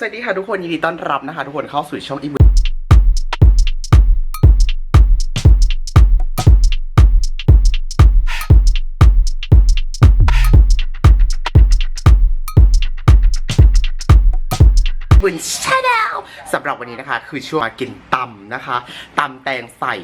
สวัสดีค่ะทุกคนยินดีต้อนรับนะคะ ทุกคนเข้าสู่ช่องอีำหรับวันนี้นะคะ คือช่วงมากินตำนะคะตำแตงใส่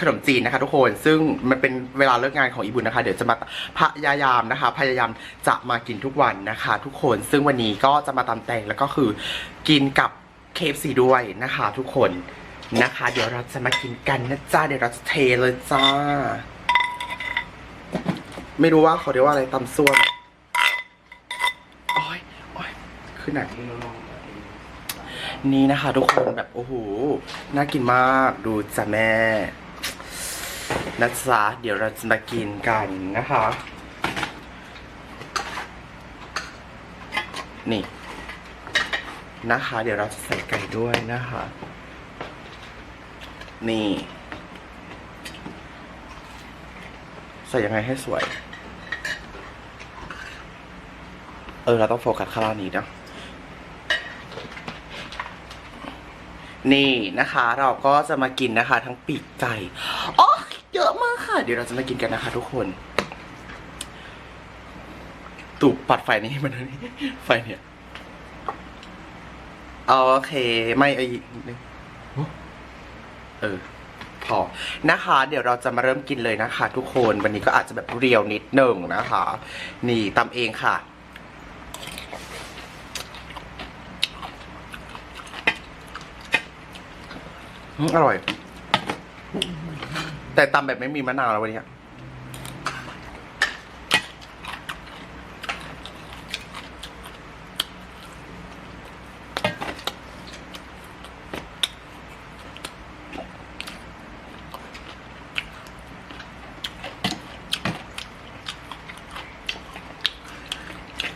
ขนมจีนนะคะ ทุกคนซึ่งมันเป็นเวลาเลิกงานของอีบุญนะคะ เดี๋ยวจะมาพยายามนะคะ พยายามจะมากินทุกวันนะคะ ทุกคนซึ่งวันนี้ก็จะมาตำแตงแล้วก็คือกินกับเคฟซีด้วยนะคะ ทุกคนนะคะ เดี๋ยวเราจะมากินกันนะจ้าเดี๋ยวเราจะเทเลยจ้า ไม่รู้ว่าเขาเรียกว่าอะไรตำส่วนอ้อยอ้อยขึ้นไหน นี่นะคะ ทุกคนแบบโอ้โหน่ากินมากดูจ้ะแม่นะจ๊ะเดี๋ยวเราจะมากินกันนะคะ นี่ นะคะ เดี๋ยวเราจะใส่ไก่ด้วยนะคะ นี่ ใส่ยังไงให้สวย เออ เราต้องโฟกัสข้างล่างนี้นะ นี่นะคะ เราก็จะมากินนะคะ ทั้งปีกไก่อ๋อเยอะมากค่ะ เดี๋ยวเราจะมากินกันนะคะ ทุกคน ตูบปัดไฟนี้มันนี่ไฟเนี่ยโอเค ไม่ไอเออพอนะคะ เดี๋ยวเราจะมาเริ่มกินเลยนะคะ ทุกคนวันนี้ก็อาจจะแบบเรียวนิดหนึ่งนะคะ นี่ตำเองค่ะ อร่อย แต่ตำแบบไม่มีมะนาวแล้ววันนี้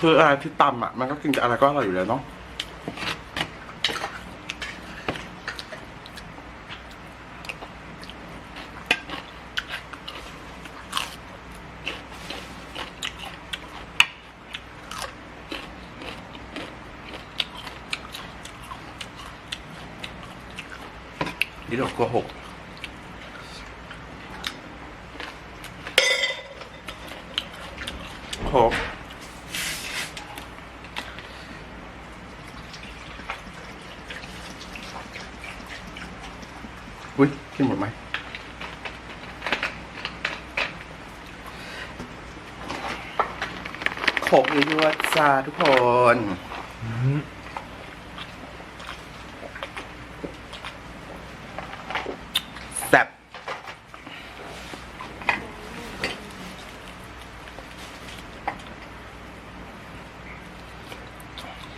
คืออะไรที่ตำอะ มันก็กินกับอะไรก็อร่อยอยู่แล้วเนาะ นี่เรากหกหกอุ้ยกินหมดไหมหกเยั่วๆจ้าทุกคน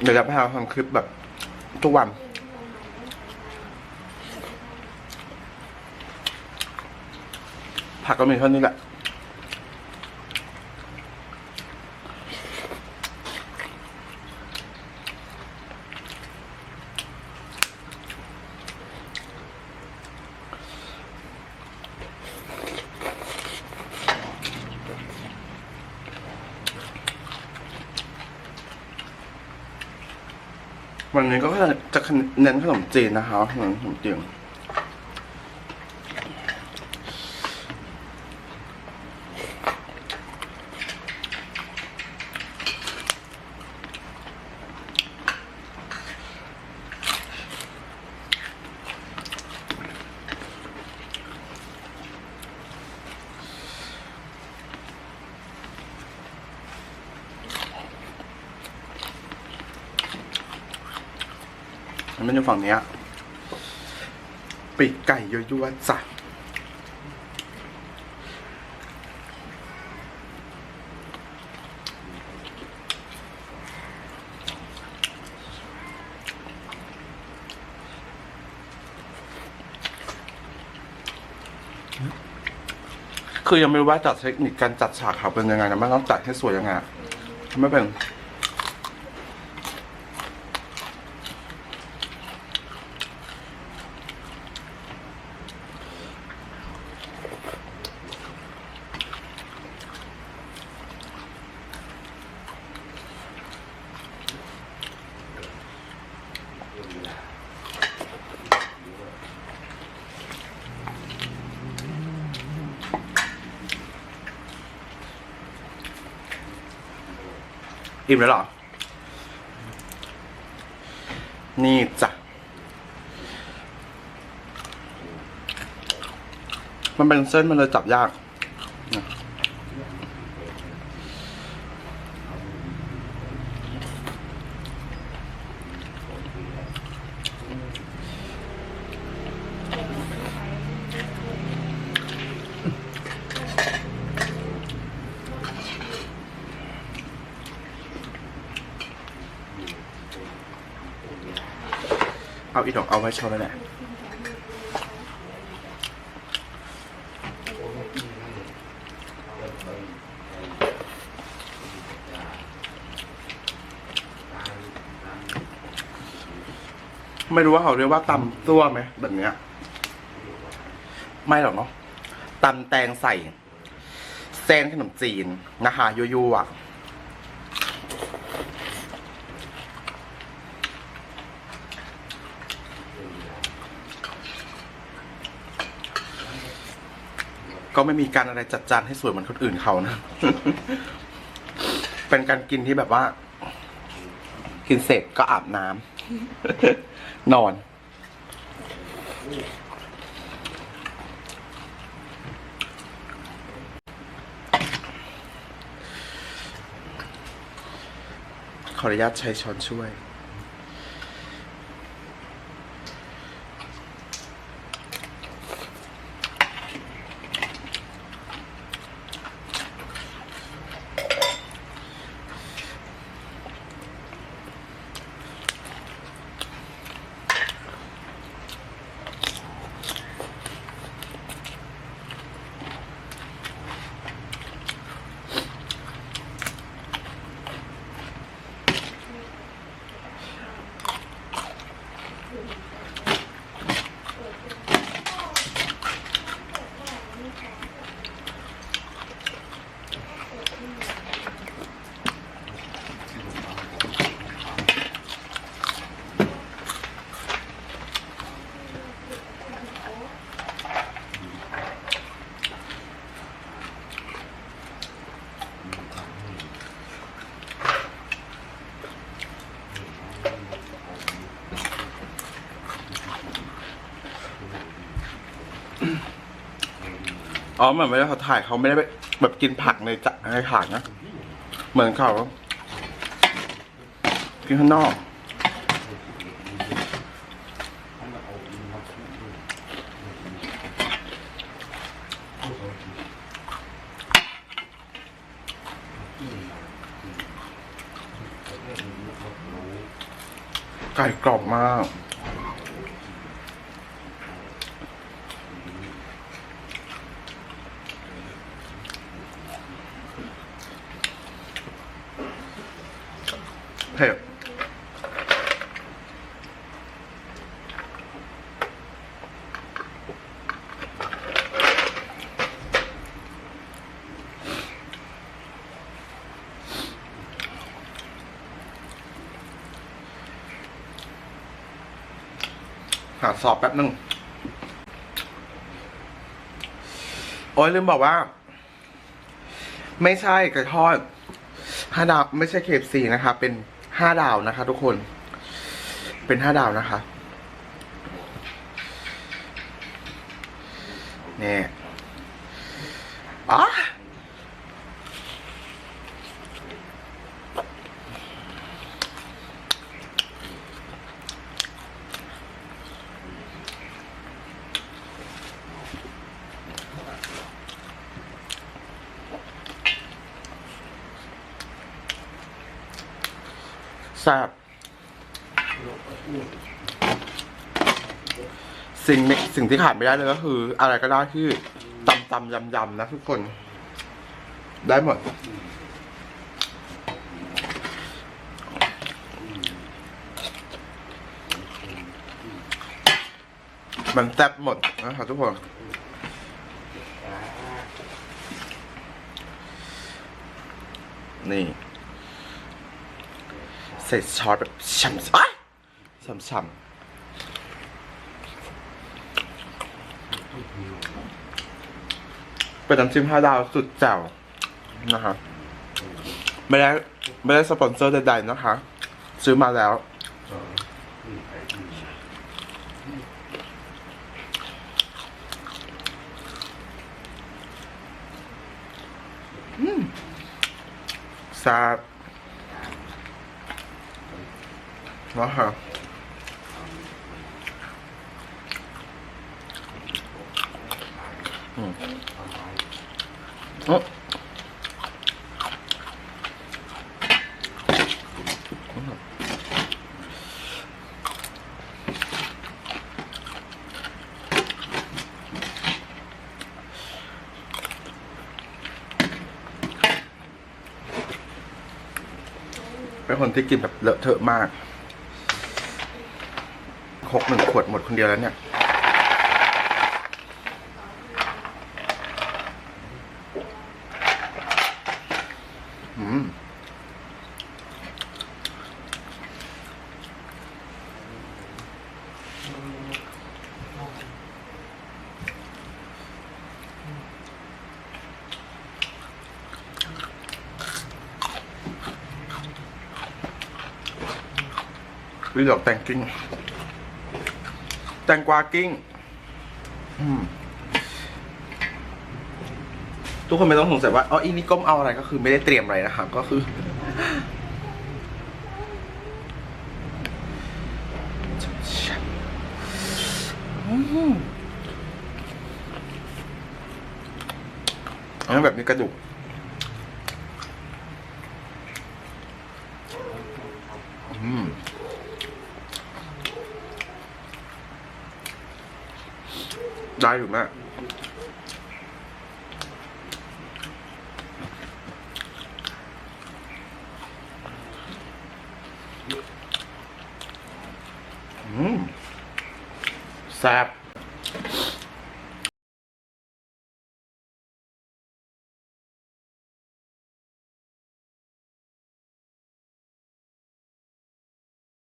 เดี๋ยวจะพาทำคลิปแบบทุกวัน ผักก็มีเท่านี้แหละ วันนี้ก็จะเน้นขนมจีนนะคะขนมจีน มันอยู่ฝั่งเนี้ยปีกไก่ยั่วๆจ้ะคือยังไม่รู้ว่าจัดเทคนิคการจัดฉากเขาเป็นยังไงนะมันต้องจัดให้สวยยังไงไม่เป็น อิ่มแล้วหรอ นี่จ้ะ มันเป็นเส้นมันเลยจับยาก เอาอีดอกเอาไว้ชอบแล้วแหละไม่รู้ว่าเขาเรียกว่าตำซั่วไหมแบบเนี้ย ไม่หรอกเนาะตำแตงใส่เส้นขนมจีนนะคะยั่วๆอะ ก็ไม่มีการอะไรจัดจานให้สวยเหมือนคนอื่นเขานะ เป็นการกินที่แบบว่า กินเสร็จก็อาบน้ำ นอน ขออนุญาตใช้ช้อนช่วย อ๋อเหมือนเวลาเขาถ่ายเขาไม่ได้แบบกินผักในจะในถาดนะ เหมือนเขากินข้างนอก ไก่กรอบมากาซอสแป๊บนึง โอ้ยลืมบอกว่า ไม่ใช่ไก่ทอดห้าดาวไม่ใช่เคฟซีนะคะ เป็นห้าดาวนะคะ ทุกคน เป็นห้าดาวนะคะเนี่ยอ๋อ แซ่บสิ่งสิ่งที่ขาดไม่ได้เลยก็คือ อะไรก็ได้ที่ตำตำยำยำนะทุกคน ได้หมด มันแซ่บหมดนะครับทุกคนนี่ ใส่ซอสแบบฉ่ำๆอ๊ะฉ่ำเป็นน้ำจิ้มห้าดาวสุดแจ่วนะครับไม่ได้ไม่ได้สปอนเซอร์ใดๆนะคะ ซื้อมาแล้วแซ่บ นะคะอืมอืมเป็นคนที่กินแบบเลอะเทอะมาก หกหนึ่งขวดหมดคนเดียวแล้วเนี่ย อืมวิดอกแตงกิ้ง ตงกวากิ้งทุกคนไม่ต้องสงสัยว่าอ๋ออีนี่ก้มเอาอะไรก็คือไม่ได้เตรียมอะไรนะครับก็คืออันแบบนี้กระดูก อืม ได้อยู่แม่อืมแซ่บ